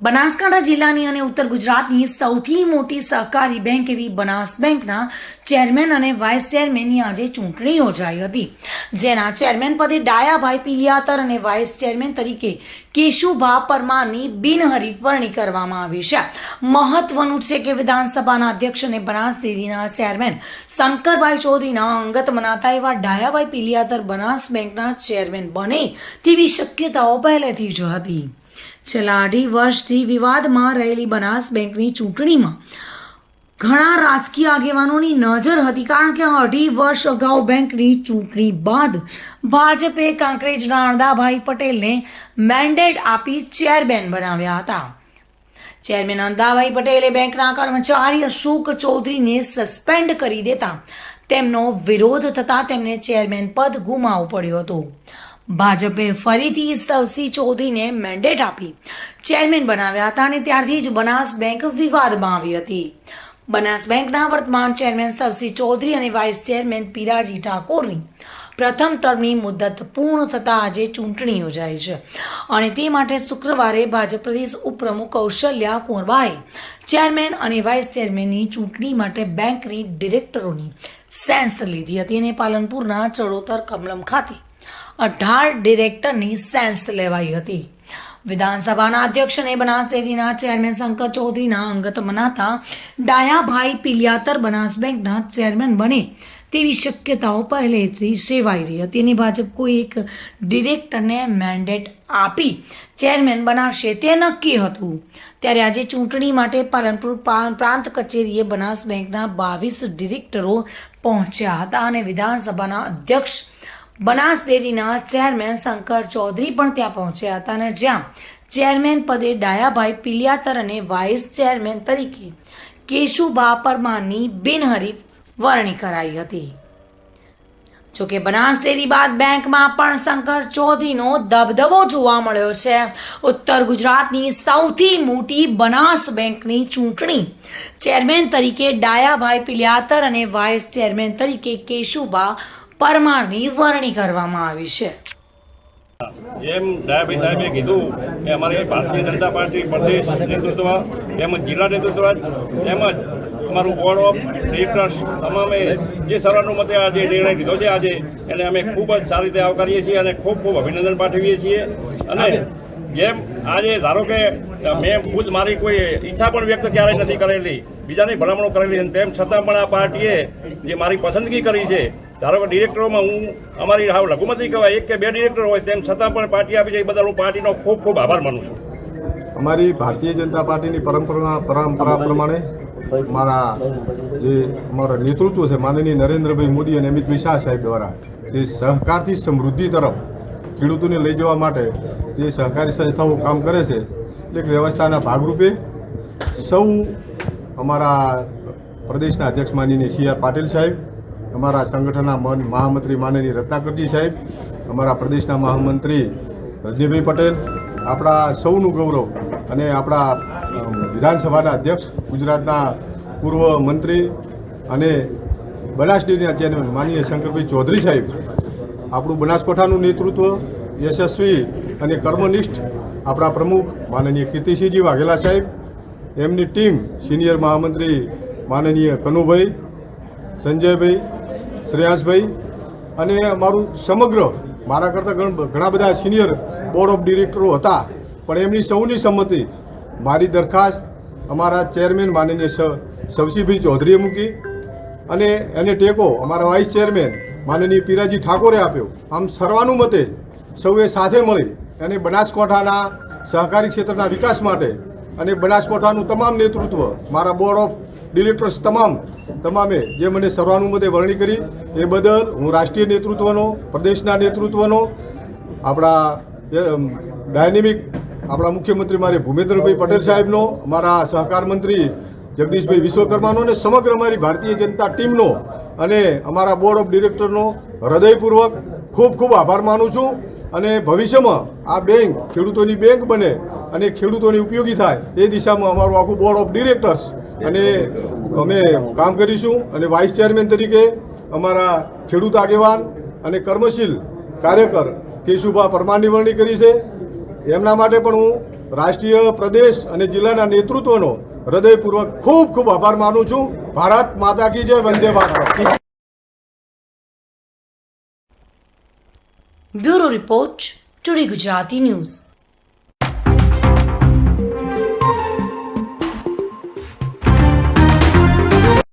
બનાસકાંઠા જિલ્લાની અને ઉત્તર ગુજરાતની સૌથી મોટી સહકારી બેંક એવી બનાસ બેંકના ચેરમેન અને વાઇસ ચેરમેનની આજે ચૂંટણી યોજાઈ હતી, જેના ચેરમેન પદે ડાયાભાઈ પિલિયાતર અને વાઇસ ચેરમેન તરીકે કેશુભા પરમારની બિનહરીફ વરણી કરવામાં આવી છે. મહત્વનું છે કે વિધાનસભાના અધ્યક્ષ અને બનાસ ડેરીના ચેરમેન શંકરભાઈ ચૌધરીના અંગત મનાતા એવા ડાયાભાઈ પિલિયાતર બનાસ બેંકના ચેરમેન બને તેવી શક્યતાઓ પહેલેથી જ હતી. છેલ્લા અઢી વર્ષથી વિવાદમાં રહેલી બનાસ બેંકની ચૂંટણીમાં ઘણા રાજકીય આગેવાનોની નજર હતી કારણ કે અઢી વર્ષ અગાઉ બેંકની ચૂંટણી બાદ ભાજપે કાંકરેજના અણદાભાઈ પટેલને મેન્ડેટ આપી ચેરમેન બનાવ્યા હતા. ચેરમેન અણદાભાઈ પટેલે બેંકના કર્મચારી અશોક ચૌધરીને સસ્પેન્ડ કરી દેતા તેમનો વિરોધ થતાં તેમને ચેરમેન પદ ગુમાવવું પડ્યું હતું. ભાજપે ફરીથી સવસી ચૌધરીને મેન્ડેટ આપી. ચેરમેન બનાવ્યા હતા અને ત્યારથી જ બનાસ બેંક વિવાદમાં આવી હતી. બનાસ બેંકના વર્તમાન ચેરમેન સવસી ચૌધરી અને વાઇસ ચેરમેન પિરાજી ઠાકોરની પ્રથમ ટર્મની મુદત પૂર્ણ થતાં આજે ચૂંટણી યોજાઈ છે. અને તે માટે શુક્રવારે ભાજપ પ્રદેશ ઉપપ્રમુખ કૌશલ્યા કુંવરબાએ ચેરમેન અને વાઇસ ચેરમેનની ચૂંટણી માટે બેંકની ડિરેક્ટરોની સેન્સ લીધી હતી અને પાલનપુરના ચડોતર કમલમ ખાતે અઢાર ડિરેક્ટરની સેન્સ લેવાઈ હતી. વિધાનસભાના અધ્યક્ષ અને બનાસ ડેરીના ચેરમેન શંકર ચૌધરીના અંગત મનાતા ડાયાભાઈ પિલિયાતર બનાસ બેંકના ચેરમેન બને તેવી શક્યતાઓ પહેલેથી સેવાઈ રહી હતી અને ભાજપ કોઈ એક ડિરેક્ટરને મેન્ડેટ આપી ચેરમેન બનાવશે તે નક્કી હતું. ત્યારે આજે ચૂંટણી માટે પાલનપુર પ્રાંત કચેરીએ બનાસ બેંકના બાવીસ ડિરેક્ટરો પહોંચ્યા હતા અને વિધાનસભાના અધ્યક્ષ બનાસ ડેરીના ચેરમેન શંકર ચૌધરી પણ ત્યાં પહોંચ્યા હતા અને જ્યાં ચેરમેન પદે ડાયાભાઈ પિલિયાતર અને વાઇસ ચેરમેન તરીકે કેશુભા પરમારની બિનહરીફ વરણી કરાઈ હતી. જોકે બનાસ ડેરી બાદ બેંકમાં પણ શંકર ચૌધરીનો દબદબો જોવા મળ્યો છે. ઉત્તર ગુજરાતની સૌથી મોટી બનાસ બેંકની ચૂંટણી ચેરમેન તરીકે ડાયાભાઈ પિલિયાતર અને વાઇસ ચેરમેન તરીકે કેશુભા પરમારની વરણી કરવામાં આવી છે. જેમ ડાયાભાઈ સાહેબે કીધું કે અમારે ભારતીય જનતા પાર્ટી, પ્રદેશ નેતૃત્વ તેમજ જિલ્લા નેતૃત્વ તેમજ અમારું બોર્ડ ઓફ ડિરેક્ટર્સ તમામે જે સર્વાનુમતે આજે નિર્ણય લીધો છે આજે, એને અમે ખૂબ જ સારી રીતે આવકારીએ છીએ અને ખૂબ ખૂબ અભિનંદન પાઠવીએ છીએ. અને જેમ આજે ધારો કે મેં ખુદ મારી કોઈ ઈચ્છા પણ વ્યક્ત ક્યારેય નથી કરેલી, બીજાની ભલામણો કરેલી તેમ છતાં પણ આ પાર્ટીએ જે મારી પસંદગી કરી છે ધારો કે ડિરેક્ટરોમાં હું અમારી હાવ લઘુમતી કહેવાય, એક કે બે ડિરેક્ટર હોય તેમ છતાં પણ પાર્ટી આપી છે, એ બદલ હું પાર્ટીનો ખૂબ ખૂબ આભાર માનું છું. અમારી ભારતીય જનતા પાર્ટીની પરંપરા પરંપરા પ્રમાણે મારા જે અમારા નેતૃત્વ છે, માનનીય નરેન્દ્રભાઈ મોદી અને અમિતભાઈ શાહ સાહેબ દ્વારા, જે સહકારથી સમૃદ્ધિ તરફ ખેડૂતોને લઈ જવા માટે જે સહકારી સંસ્થાઓ કામ કરે છે, એક વ્યવસ્થાના ભાગરૂપે સૌ અમારા પ્રદેશના અધ્યક્ષ માનીને સી આર પાટીલ સાહેબ અમારા સંગઠનના મન, મહામંત્રી માનનીય રત્નાકરજી સાહેબ, અમારા પ્રદેશના મહામંત્રી રજનીભાઈ પટેલ, આપણા સૌનું ગૌરવ અને આપણા વિધાનસભાના અધ્યક્ષ, ગુજરાતના પૂર્વ મંત્રી અને બનાસ ડેરીના ચેરમેન માનીય શંકરભાઈ ચૌધરી સાહેબ, આપણું બનાસકાંઠાનું નેતૃત્વ યશસ્વી અને કર્મનિષ્ઠ આપણા પ્રમુખ માનનીય કીર્તિસિંહજી વાઘેલા સાહેબ, એમની ટીમ સિનિયર મહામંત્રી માનનીય કનુભાઈ, સંજયભાઈ શ્રેયાંશભાઈ અને અમારું સમગ્ર, મારા કરતાં ઘણ- બધા સિનિયર બોર્ડ ઓફ ડિરેક્ટરો હતા, પણ એમની સૌની સંમતિ મારી દરખાસ્ત અમારા ચેરમેન માનનીય સવસીભાઈ ચૌધરીએ મૂકી અને એને ટેકો અમારા વાઇસ ચેરમેન માનનીય પીરાજી ઠાકોરે આપ્યો. આમ સર્વાનુમતે સૌએ સાથે મળી અને બનાસકાંઠાના સહકારી ક્ષેત્રના વિકાસ માટે અને બનાસકાંઠાનું તમામ નેતૃત્વ મારા બોર્ડ ઓફ ડિરેક્ટર્સ તમામ, તમામે જે મને સર્વાનુમતે વરણી કરી, એ બદલ હું રાષ્ટ્રીય નેતૃત્વનો, પ્રદેશના નેતૃત્વનો, આપણા ડાયનેમિક, આપણા મુખ્યમંત્રી મારે ભૂપેન્દ્રભાઈ પટેલ સાહેબનો, અમારા સહકાર મંત્રી જગદીશભાઈ વિશ્વકર્માનો અને સમગ્ર અમારી ભારતીય જનતા ટીમનો અને અમારા બોર્ડ ઓફ ડિરેક્ટરનો હૃદયપૂર્વક ખૂબ ખૂબ આભાર માનું છું અને ભવિષ્યમાં આ બેંક ખેડૂતોની બેંક બને અને ખેડૂતોની ઉપયોગી થાય, એ દિશામાં અમારું આખું બોર્ડ ઓફ ડિરેક્ટર્સ અને અમે કામ કરીશું અને વાઇસ ચેરમેન તરીકે અમારા ખેડૂત આગેવાન અને કર્મશીલ કાર્યકર કેશુભા પરમારની વરણી કરી છે. એમના માટે પણ હું રાષ્ટ્રીય પ્રદેશ અને જિલ્લાના નેતૃત્વનો હૃદયપૂર્વક ખૂબ ખૂબ આભાર માનું છું. ભારત માતા કી જય, Vande Bharat bureau report, today Gujarati news.